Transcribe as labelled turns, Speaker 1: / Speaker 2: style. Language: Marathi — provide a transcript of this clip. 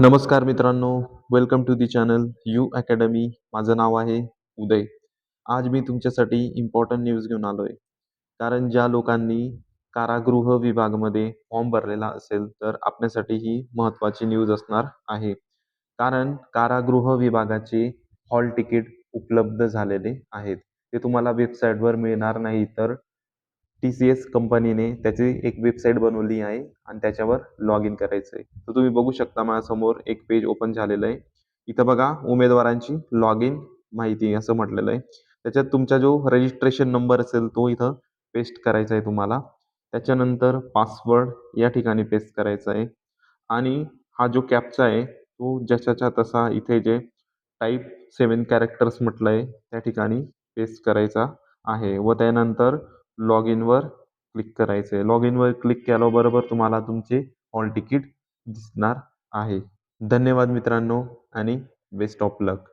Speaker 1: नमस्कार मित्रांनो welcome to the channel U Academy माझं नाव आहे उदय. आज मी तुमच्यासाठी इम्पॉर्टंट न्यूज घेऊन आलो आहे कारण ज्या लोकांनी कारागृह विभागामध्ये फॉर्म भरलेला असेल तर आपल्यासाठी ही महत्त्वाची न्यूज असणार आहे. कारण कारागृह विभागाचे हॉल तिकीट उपलब्ध झालेले आहेत. ते तुम्हाला वेबसाईटवर मिळणार नाही तर टी सी एस कंपनीने त्याची एक वेबसाईट बनवली आहे आणि त्याच्यावर लॉग इन करायचं आहे. तर तुम्ही बघू शकता माझ्यासमोर एक पेज ओपन झालेलं आहे. इथं बघा उमेदवारांची लॉग इन माहिती असं म्हटलेलं आहे. त्याच्यात तुमचा जो रजिस्ट्रेशन नंबर असेल तो इथं पेस्ट करायचा आहे तुम्हाला. त्याच्यानंतर पासवर्ड या ठिकाणी पेस्ट करायचा आहे. आणि हा जो कॅपचा आहे तो जशाच्या तसा इथे जे टाईप सेवन कॅरेक्टर्स म्हटलं आहे त्या ठिकाणी पेस्ट करायचा आहे. व त्यानंतर लॉग इनवर क्लिक करायचं आहे. लॉग इनवर क्लिक केल्याबरोबर तुम्हाला तुमचे हॉल तिकीट दिसणार आहे. धन्यवाद मित्रांनो आणि बेस्ट ऑफ लक